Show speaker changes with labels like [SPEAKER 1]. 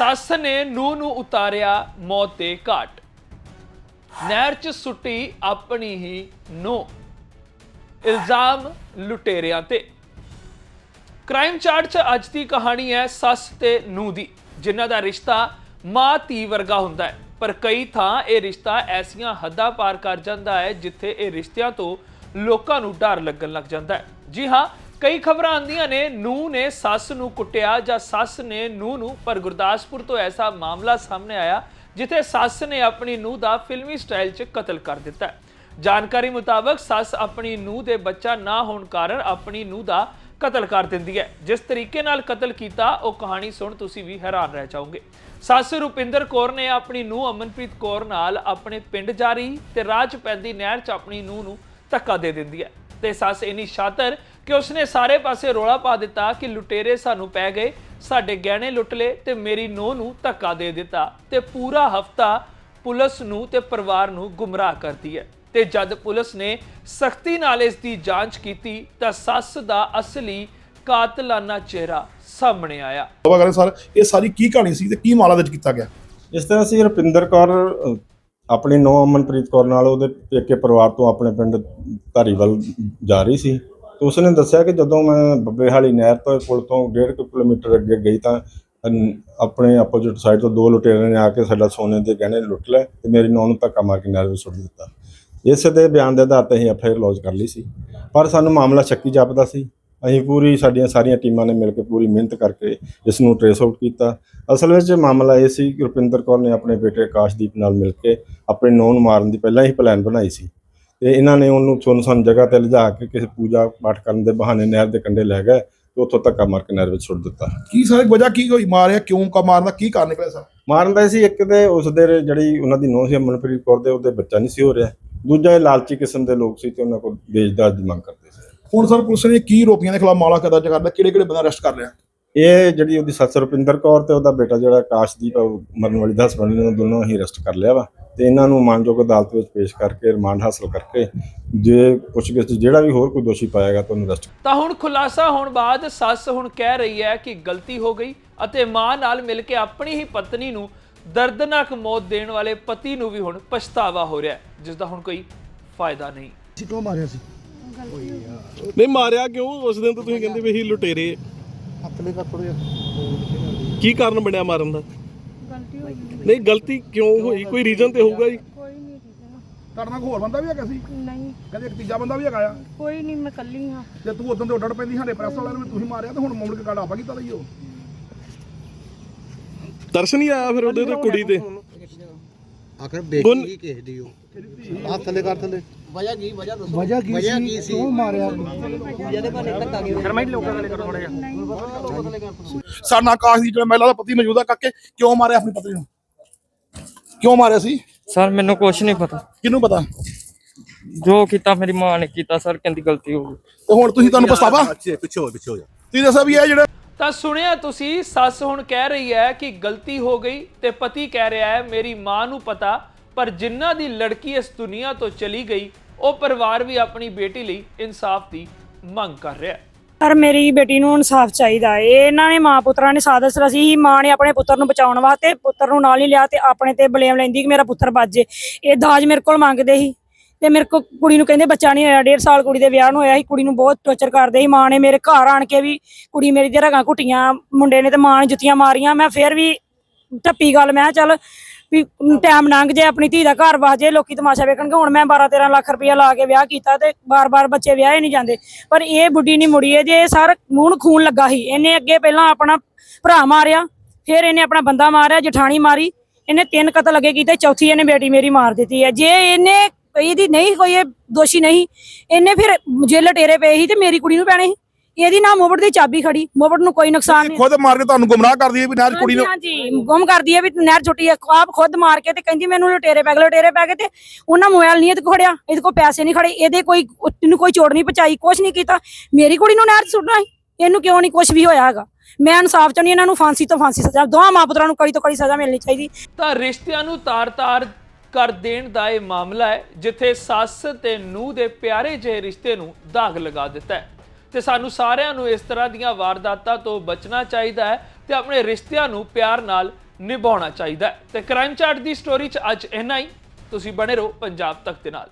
[SPEAKER 1] ਸੱਸ ਨੇ ਨੂੰਹ ਨੂੰ ਉਤਾਰਿਆ ਮੌਤ ਦੇ ਘਾਟ। ਨਹਿਰ 'ਚ ਸੁੱਟੀ ਆਪਣੀ ਹੀ ਨੂੰਹ। ਇਲਜ਼ਾਮ ਲੁਟੇਰਿਆਂ ਤੇ। ਕ੍ਰਾਈਮ ਚਾਰਟ 'ਚ ਅੱਜ ਦੀ ਕਹਾਣੀ ਹੈ ਸੱਸ ਤੇ ਨੂੰ ਦੀ, ਜਿਨ੍ਹਾਂ ਦਾ ਰਿਸ਼ਤਾ ਮਾਂ ਧੀ ਵਰਗਾ ਹੁੰਦਾ ਹੈ। ਪਰ ਕਈ ਥਾਂ ਇਹ ਰਿਸ਼ਤਾ ਐਸੀਆਂ ਹੱਦਾਂ ਪਾਰ ਕਰ ਜਾਂਦਾ ਹੈ ਜਿੱਥੇ ਇਹ ਰਿਸ਼ਤਿਆਂ ਤੋਂ ਲੋਕਾਂ ਨੂੰ ਡਰ ਲੱਗਣ ਲੱਗ ਜਾਂਦਾ ਹੈ। ਜੀ ਹਾਂ ਕਈ ਖਬਰਾਂ ਆਉਂਦੀਆਂ ਨੇ, ਨੂੰਹ ਨੇ ਸੱਸ ਨੂੰ ਕੁੱਟਿਆ ਜਾਂ ਸੱਸ ਨੇ ਨੂੰਹ ਨੂੰ, ਪਰ ਗੁਰਦਾਸਪੁਰ ਤੋਂ ਐਸਾ ਮਾਮਲਾ ਸਾਹਮਣੇ ਆਇਆ ਜਿੱਥੇ ਸੱਸ ਨੇ ਆਪਣੀ ਨੂੰਹ ਦਾ ਫਿਲਮੀ ਸਟਾਈਲ 'ਚ ਕਤਲ ਕਰ ਦਿੱਤਾ ਜਾਣਕਾਰੀ ਮੁਤਾਬਕ ਸੱਸ ਆਪਣੀ ਨੂੰਹ ਦੇ ਬੱਚਾ ਨਾ ਹੋਣ ਕਾਰਨ ਆਪਣੀ ਨੂੰਹ ਦਾ ਕਤਲ ਕਰ ਦਿੰਦੀ ਹੈ। ਜਿਸ ਤਰੀਕੇ ਨਾਲ ਕਤਲ ਕੀਤਾ, ਉਹ ਕਹਾਣੀ ਸੁਣ ਤੁਸੀਂ ਵੀ ਹੈਰਾਨ ਰਹਿ ਜਾਓਗੇ। ਸੱਸ ਰੁਪਿੰਦਰ ਕੌਰ ਨੇ ਆਪਣੀ ਨੂੰਹ ਅਮਨਪ੍ਰੀਤ ਕੌਰ ਨਾਲ ਆਪਣੇ ਪਿੰਡ ਜਾ ਰਹੀ ਤੇ ਰਾਹ 'ਚ ਪੈਂਦੀ ਨਹਿਰ 'ਚ ਆਪਣੀ ਨੂੰਹ ਨੂੰ ਧੱਕਾ ਦੇ ਦਿੰਦੀ ਹੈ। ਤੇ ਸੱਸ ਇੰਨੀ ਸ਼ਾਤਰ ਕਿ ਉਸਨੇ ਸਾਰੇ ਪਾਸੇ ਰੋਲਾ ਪਾ ਦਿੱਤਾ ਕਿ ਲੁਟੇਰੇ ਸਾਨੂੰ ਪੈ ਗਏ ਸਾਡੇ ਗਹਿਣੇ ਲੁੱਟ ਲਏ ਤੇ ਮੇਰੀ ਨੂੰਹ ਨੂੰ ਧੱਕਾ ਦੇ ਦਿੱਤਾ ਤੇ ਪੂਰਾ ਹਫਤਾ ਪੁਲਿਸ ਨੂੰ ਤੇ ਪਰਿਵਾਰ ਨੂੰ ਗੁੰਮਰਾਹ ਕਰਦੀ ਹੈ। ਤੇ ਜਦ ਪੁਲਿਸ ਨੇ ਸਖਤੀ ਨਾਲ ਇਸ ਦੀ ਜਾਂਚ ਕੀਤੀ ਤਾਂ ਸੱਸ ਦਾ ਅਸਲੀ ਕਾਤਲਾਨਾ ਚਿਹਰਾ ਸਾਹਮਣੇ ਆਇਆ।
[SPEAKER 2] ਬਾਬਾ ਕਰੇ ਸਰ ਇਹ ਸਾਰੀ ਕੀ ਕਹਾਣੀ ਸੀ ਤੇ ਕੀ ਮਾਮਲਾ ਵਿੱਚ ਕੀਤਾ ਗਿਆ?
[SPEAKER 3] ਇਸ ਤਰ੍ਹਾਂ ਅਸੀਂ ਰੁਪਿੰਦਰ ਕੌਰ ਆਪਣੀ ਨੌ ਅਮਨਪ੍ਰੀਤ ਕੌਰ ਨਾਲ ਉਹਦੇ ਪੇਕੇ ਪਰਿਵਾਰ ਤੋਂ ਆਪਣੇ ਪਿੰਡ ਧਾਰੀਵਾਲ ਜਾ ਰਹੀ ਸੀ। ਤੇ ਉਸਨੇ ਦੱਸਿਆ ਕਿ ਜਦੋਂ ਮੈਂ ਬੱਬੇਹਾਲੀ ਨਹਿਰ ਤੋਂ ਪੁਲ ਤੋਂ 1.5 ਕਿਲੋਮੀਟਰ ਅੱਗੇ ਗਈ ਤਾਂ ਅਨ- ਆਪਣੇ ਆਪੋਜ਼ਿਟ ਸਾਈਡ ਤੋਂ ਦੋ ਲੁਟੇਰਿਆਂ ਨੇ ਆ ਕੇ ਸਾਡਾ ਸੋਨੇ ਦੇ ਗਹਿਣੇ ਲੁੱਟ ਲਏ ਤੇ ਮੇਰੀ ਨੌਂ ਨੂੰ ਧੱਕਾ ਮਾਰ ਕੇ ਨਹਿਰ ਵਿੱਚ ਸੁੱਟ ਦਿੱਤਾ। ਇਸ ਦੇ ਬਿਆਨ ਦੇ ਆਧਾਰ ਤੇ ਅਸੀਂ ਐਫਆਈਆਰ ਲੌਂਚ ਕਰ ਲਈ ਸੀ। ਪਰ ਸਾਨੂੰ ਮਾਮਲਾ ਸ਼ੱਕੀ ਜਾਪਦਾ ਸੀ। ਅਸੀਂ ਪੂਰੀ ਸਾਡੀਆਂ ਸਾਰੀਆਂ ਟੀਮਾਂ ਨੇ ਮਿਲ ਕੇ ਪੂਰੀ ਮਿਹਨਤ ਕਰਕੇ ਇਸ ਨੂੰ ਟ੍ਰੇਸ ਆਊਟ ਕੀਤਾ। ਅਸਲ ਵਿੱਚ ਮਾਮਲਾ ਇਹ ਸੀ ਕਿ ਰੁਪਿੰਦਰ ਕੌਰ ਨੇ ਆਪਣੇ ਬੇਟੇ ਆਕਾਸ਼ਦੀਪ ਨਾਲ ਮਿਲ ਕੇ ਆਪਣੇ ਨੌਂ ਨੂੰ ਮਾਰਨ ਦੀ ਪਹਿਲਾਂ ਹੀ ਪਲਾਨ ਬਣਾਈ ਸੀ। ਤੇ ਇਹਨਾਂ ਨੇ ਉਹਨੂੰ ਸੁੰਨਸਾਨ ਜਗ੍ਹਾ ਤੇ ਲਿਜਾ ਕੇ ਕਿਸੇ ਪੂਜਾ ਪਾਠ ਕਰਨ ਦੇ ਬਹਾਨੇ ਨਹਿਰ ਦੇ ਕੰਢੇ ਲੈ ਗਏ ਤੇ ਉੱਥੋਂ ਧੱਕਾ ਮਾਰ ਕੇ ਨਹਿਰ ਵਿੱਚ ਸੁੱਟ ਦਿੱਤਾ।
[SPEAKER 2] ਕੀ ਸਰ ਵਜ੍ਹਾ ਕੀ ਹੋਈ? ਮਾਰਿਆ ਕਿਉਂ? ਕਾ ਮਾਰਨਾ ਕੀ ਕਾਰਨ ਨਿਕਲਿਆ ਸਰ?
[SPEAKER 3] ਮਾਰਨ ਦਾ ਸੀ ਇੱਕ ਤੇ ਉਸ ਦੇ ਜਿਹੜੀ ਉਹਨਾਂ ਦੀ ਨੌਂ ਸੀ ਅਮਨਪ੍ਰੀਤ ਕੌਰ ਦੇ ਉਹਦੇ ਬੱਚਾ ਨਹੀਂ ਸੀ ਹੋ ਰਿਹਾ। ਦੂਜਾ ਇਹ ਲਾਲਚੀ ਕਿਸਮ ਦੇ ਲੋਕ ਸੀ ਤੇ ਉਹਨਾਂ ਕੋਲ ਦੇਜਦਾਰ ਦੀ ਮੰਗ ਕਰਦੇ ਸੀ।
[SPEAKER 2] ਹੁਣ ਸਰ ਪੁਲਿਸ ਨੇ ਕੀ ਰੋਪੀਆਂ ਦੇ ਖਿਲਾਫ ਮਾਮਲਾ ਕਦਾ ਕਰਦਾ ਕਿਹੜੇ ਕਿਹੜੇ ਬੰਦਾ ਅਰੈਸਟ ਕਰ ਲਿਆ
[SPEAKER 3] ਇਹ ਜਿਹੜੀ ਉਹਦੀ ਸੱਸ ਰੁਪਿੰਦਰ ਕੌਰ ਤੇ ਉਹਦਾ ਬੇਟਾ ਜਿਹੜਾ ਆਕਾਸ਼ਦੀਪ ਆ, ਉਹ ਮਰਨ ਵਾਲੀ ਦਾ ਹਸਬੰਡ ਨੇ ਦੋਨੋਂ ਹੀ ਅਰੈਸਟ ਕਰ ਲਿਆ ਵਾ। ਤੇ ਇਹਨਾਂ ਨੂੰ ਮਾਨਯੋਗ ਅਦਾਲਤ ਵਿੱਚ ਪੇਸ਼ ਕਰਕੇ ਰਿਮਾਂਡ ਹਾਸਲ ਕਰਕੇ ਜੇ ਪੁੱਛਗਿੱਛ 'ਚ ਜਿਹੜਾ ਵੀ ਹੋਰ ਕੋਈ ਦੋਸ਼ੀ ਪਾਏਗਾ ਤਾਂ ਉਹਨੂੰ ਅਰੈਸਟ
[SPEAKER 1] ਤਾਂ ਹੁਣ ਖੁਲਾਸਾ ਹੋਣ ਬਾਅਦ ਸੱਸ ਹੁਣ ਕਹਿ ਰਹੀ ਹੈ ਕਿ ਗਲਤੀ ਹੋ ਗਈ ਅਤੇ ਮਾਂ ਨਾਲ ਮਿਲ ਕੇ ਆਪਣੀ ਹੀ ਪਤਨੀ ਨੂੰ ਦਰਦਨਾਕ ਮੌਤ ਦੇਣ ਵਾਲੇ ਪਤੀ ਨੂੰ ਵੀ ਹੁਣ ਪਛਤਾਵਾ ਹੋ ਰਿਹਾ ਹੈ ਜਿਸ ਦਾ ਹੁਣ ਕੋਈ ਫਾਇਦਾ ਨਹੀਂ।
[SPEAKER 4] ਸੀ ਕਿਉਂ ਮਾਰਿਆ ਸੀ?
[SPEAKER 5] ਨਹੀਂ ਮਾਰਿਆ ਕਿਉਂ? ਉਸ ਦਿਨ ਤਾਂ ਤੁਸੀਂ ਕਹਿੰਦੇ ਵੀ ਅਸੀਂ ਲੁਟੇਰੇ।
[SPEAKER 4] ਹੱਥਲੇ ਕਰ ਥੋੜਾ
[SPEAKER 5] ਕੀ ਕਾਰਨ ਬਣਿਆ ਮਾਰਨ ਦਾ?
[SPEAKER 6] ਗਲਤੀ ਹੋ ਗਈ
[SPEAKER 5] ਨਹੀਂ ਗਲਤੀ ਕਿਉਂ ਹੋਈ? ਕੋਈ ਰੀਜ਼ਨ ਤੇ ਹੋਊਗਾ ਜੀ?
[SPEAKER 6] ਕੋਈ ਨਹੀਂ ਰੀਜ਼ਨ
[SPEAKER 2] ਤੁਹਾਡੇ ਨਾਲ ਕੋਈ ਹੋਰ ਬੰਦਾ ਵੀ ਹੈਗਾ ਸੀ?
[SPEAKER 6] ਨਹੀਂ।
[SPEAKER 2] ਕਹਿੰਦੇ ਇੱਕ ਤੀਜਾ ਬੰਦਾ ਵੀ ਹੈਗਾ ਆ।
[SPEAKER 6] ਕੋਈ ਨਹੀਂ ਮੈਂ ਕੱਲੀ ਹਾਂ।
[SPEAKER 2] ਤੇ ਤੂੰ ਉਦੋਂ ਤੇ ਉੱਡੜ ਪੈਂਦੀ ਸਾਡੇ ਪ੍ਰੈਸ ਵਾਲਿਆਂ ਨੂੰ ਵੀ ਤੁਸੀਂ ਮਾਰਿਆ ਤੇ ਹੁਣ ਮੁੜ ਕੇ ਗੱਲ ਆਪਾਂ ਕੀਤਾ ਲਈ ਉਹ?
[SPEAKER 5] ਦਰਸ਼ਨ ਨਹੀਂ ਆਇਆ ਫਿਰ ਉਹਦੇ ਤੇ ਕੁੜੀ ਤੇ।
[SPEAKER 4] ਆਖਰ
[SPEAKER 5] ਗੁੰਨ-
[SPEAKER 4] ਬੇਟੀ ਕਿਸ ਦੀ ਉਹ ਹੱਥ ਥੱਲੇ ਕਰ ਥੱਲੇ। ਵਜ੍ਹਾ ਕੀ ਵਜ੍ਹਾ ਦੱਸੋ। ਵਜ੍ਹਾ ਕੀ ਸੀ? ਕਿਉਂ ਮਾਰਿਆ?
[SPEAKER 2] ਸਾਡਾ ਆਕਾਸ਼ ਦੀ ਜਿਹੜਾ ਮਹਿਲਾ ਦਾ ਪਤੀ ਮੌਜੂਦਾ ਕਾਕੇ ਕਿਉਂ ਮਾਰਿਆ ਆਪਣੀ ਪਤਨੀ ਨੂੰ? ਕਿਉਂ ਮਾਰਿਆ ਸੀ?
[SPEAKER 7] ਸਰ ਮੈਨੂੰ ਕੁਛ ਨਹੀਂ ਪਤਾ।
[SPEAKER 2] ਕਿਹਨੂੰ ਪਤਾ?
[SPEAKER 7] ਜੋ ਕੀਤਾ ਮੇਰੀ ਮਾਂ ਨੇ ਕੀਤਾ ਸਰ ਕਹਿੰਦੀ ਗਲਤੀ ਹੋ ਗਈ।
[SPEAKER 2] ਤੇ ਹੁਣ ਤੁਸੀਂ ਤੁਹਾਨੂੰ ਪਛਤਾਵਾ?
[SPEAKER 4] ਪਿੱਛੇ ਪਿੱਛੇ ਹੋ ਪਿੱਛੇ ਹੋ ਜਾ।
[SPEAKER 2] ਤੁਸੀਂ ਦੱਸਿਆ ਵੀ ਇਹ ਜਿਹੜੇ
[SPEAKER 1] ਤਾਂ ਸੁਣਿਆ ਤੁਸੀਂ ਸੱਸ ਹੁਣ ਕਹਿ ਰਹੀ ਹੈ ਕਿ ਗਲਤੀ ਹੋ ਗਈ ਤੇ ਪਤੀ ਕਹਿ ਰਿਹਾ ਹੈ ਮੇਰੀ ਮਾਂ ਨੂੰ ਪਤਾ ਪਰ ਜਿਨ੍ਹਾਂ ਦੀ ਲੜਕੀ ਇਸ ਦੁਨੀਆ ਤੋਂ ਚਲੀ ਗਈ, ਉਹ ਪਰਿਵਾਰ ਵੀ ਆਪਣੀ ਬੇਟੀ ਲਈ ਇਨਸਾਫ ਦੀ ਮੰਗ ਕਰ ਰਿਹਾ ਹੈ।
[SPEAKER 8] ਪਰ ਮੇਰੀ ਬੇਟੀ ਨੂੰ ਇਨਸਾਫ ਚਾਹੀਦਾ ਏ ਇਹਨਾਂ ਨੇ ਮਾਂ ਪੁੱਤਰਾਂ ਨੇ ਸਾਦਸ ਰਸੀ ਸੀ, ਮਾਂ ਨੇ ਆਪਣੇ ਪੁੱਤਰ ਨੂੰ ਬਚਾਉਣ ਵਾਸਤੇ, ਪੁੱਤਰ ਨੂੰ ਨਾਲ ਨਹੀਂ ਲਿਆ ਤੇ ਆਪਣੇ ਤੇ ਬਲੇਮ ਲੈਂਦੀ ਕਿ ਮੇਰਾ ਪੁੱਤਰ ਬਚ ਇਹ ਦਾਜ ਮੇਰੇ ਕੋਲ ਮੰਗਦੇ ਸੀ ਤੇ ਮੇਰੇ ਕੋ ਕੁੜੀ ਨੂੰ ਕਹਿੰਦੇ, ਬੱਚਾ ਨਹੀਂ ਹੋਇਆ, ਡੇਢ ਸਾਲ ਕੁੜੀ ਦੇ ਵਿਆਹ ਨੂੰ ਹੋਇਆ ਸੀ, ਕੁੜੀ ਨੂੰ ਬਹੁਤ ਟੌਰਚਰ ਕਰਦੇ ਸੀ। ਮਾਂ ਨੇ ਮੇਰੇ ਘਰ ਆਣ ਕੇ ਵੀ ਕੁੜੀ ਮੇਰੀ ਦੇ ਰਗਾਂ ਘੁੱਟੀਆਂ, ਮੁੰਡੇ ਨੇ ਤੇ ਮਾਂ ਨੇ ਜੁੱਤੀਆਂ ਮਾਰੀਆਂ। ਮੈਂ ਫੇਰ ਵੀ ਟੱਪੀ ਗੱਲ, ਮੈਂ ਕਿਹਾ ਚੱਲ ਵੀ ਟਾਈਮ ਲੰਘ ਜੇ, ਆਪਣੀ ਧੀ ਦਾ ਘਰ ਵਸ ਜਾਏ ਲੋਕੀ ਤਮਾਸ਼ਾ ਵੇਖਣਗੇ, ਹੁਣ ਮੈਂ 12 13 ਲੱਖ ਰੁਪਇਆ ਲਾ ਕੇ ਵਿਆਹ ਕੀਤਾ ਤੇ ਬਾਰ-ਬਾਰ ਬੱਚੇ ਵਿਆਹੇ ਨਹੀਂ ਜਾਂਦੇ। ਪਰ ਇਹ ਬੁੱਢੀ ਨਹੀਂ ਮੁੜੀ ਹੈ ਜੇ ਇਹ ਸਾਰ ਮੂੰਹ ਖੂਨ ਲੱਗਾ ਸੀ, ਇਹਨੇ ਅੱਗੇ ਪਹਿਲਾਂ ਆਪਣਾ ਭਰਾ ਮਾਰਿਆ, ਫਿਰ ਇਹਨੇ ਆਪਣਾ ਬੰਦਾ ਮਾਰਿਆ, ਜਠਾਣੀ ਮਾਰੀ, ਇਹਨੇ ਤਿੰਨ ਕਤਲ ਅੱਗੇ ਕੀਤੇ, ਚੌਥੀ ਇਹਨੇ ਬੇਟੀ ਮੇਰੀ ਮਾਰ ਦਿੱਤੀ ਹੈ। ਜੇ ਇਹਨੇ ਇਹਦੀ ਨਹੀਂ, ਕੋਈ ਇਹ ਦੋਸ਼ੀ ਨਹੀਂ, ਇਹਨੇ ਫਿਰ ਜੇ ਲਟੇਰੇ ਪਏ ਸੀ ਤੇ ਮੇਰੀ ਕੁੜੀ ਨੂੰ ਪੈਣੇ ਸੀ। ਇਹਦੀ ਨਾ ਮੋਬੜ ਦੀ ਚਾਬੀ ਖੜੀ ਮੋਬੜ ਨੂੰ ਕੋਈ ਨੁਕਸਾਨ ਨਹੀਂ।
[SPEAKER 2] ਖੁਦ ਮਾਰ ਕੇ ਤੁਹਾਨੂੰ ਗੁੰਮਰਾਹ ਕਰਦੀ ਹੈ ਵੀ ਨਹਿਰ ਕੁੜੀ ਨੂੰ?
[SPEAKER 8] ਹਾਂਜੀ ਗੁੰਮ ਕਰਦੀ ਹੈ ਵੀ ਨਹਿਰ ਛੁੱਟੀ ਹੈ। ਆਪ ਖੁਦ ਮਾਰ ਕੇ ਤੇ ਕਹਿੰਦੀ ਮੈਨੂੰ ਲੁਟੇਰੇ ਪੈ ਗਏ ਲੁਟੇਰੇ ਪੈ ਗਏ ਤੇ ਉਹਨਾਂ ਮੋਬਾਈਲ ਨਹੀਂ ਇਹਦੇ ਕੋਲ ਖੜਿਆ ਇਹਦੇ ਕੋਲ ਪੈਸੇ ਨਹੀਂ ਖੜੇ ਇਹਦੇ ਕੋਈ ਇਹਨੂੰ ਕੋਈ ਚੋੜ ਨਹੀਂ ਪਚਾਈ ਕੁਛ ਨਹੀਂ ਕੀਤਾ। ਮੇਰੀ ਕੁੜੀ ਨੂੰ ਨਹਿਰ ਸੁੱਟਣਾ ਇਹਨੂੰ ਕਿਉਂ ਨਹੀਂ ਕੁਛ ਵੀ ਹੋਇਆ ਹੈਗਾ? ਮੈਂ ਇਨਸਾਫ ਚਾਹੁੰਦੀ ਇਹਨਾਂ ਨੂੰ ਫਾਂਸੀ ਤੋਂ ਫਾਂਸੀ ਸਜ਼ਾ ਦੋਵਾਂ ਮਾਂ ਪੁੱਤਰਾਂ ਨੂੰ ਕੜੀ ਤੋਂ ਕੜੀ ਸਜ਼ਾ ਮਿਲਣੀ ਚਾਹੀਦੀ।
[SPEAKER 1] ਤਾਂ ਰਿਸ਼ਤਿਆਂ ਨੂੰ ਤਾਰ-ਤਾਰ ਕਰ ਦੇਣ ਦਾ ਇਹ ਮਾਮਲਾ ਹੈ ਜਿੱਥੇ ਸੱਸ ਤੇ ਨੂੰਹ ਦੇ ਪਿਆਰੇ ਜਿਹੇ ਰਿਸ਼ਤੇ ਨੂੰ ਦਾਗ ਲਗਾ ਦਿੱਤਾ ਹੈ। ਤੇ ਸਾਨੂੰ ਸਾਰਿਆਂ ਨੂੰ ਇਸ ਤਰ੍ਹਾਂ ਦੀਆਂ ਵਾਰਦਾਤਾਂ ਤੋਂ ਬਚਣਾ ਚਾਹੀਦਾ ਹੈ ਤੇ ਆਪਣੇ ਰਿਸ਼ਤਿਆਂ ਨੂੰ ਪਿਆਰ ਨਾਲ ਨਿਭਾਉਣਾ ਚਾਹੀਦਾ ਹੈ। ਤੇ ਕ੍ਰਾਈਮ ਚਾਰਟ ਦੀ ਸਟੋਰੀ 'ਚ ਅੱਜ ਇੰਨਾ ਹੀ। ਤੁਸੀਂ ਬਣੇ ਰਹੋ ਪੰਜਾਬ ਤੱਕ ਦੇ ਨਾਲ।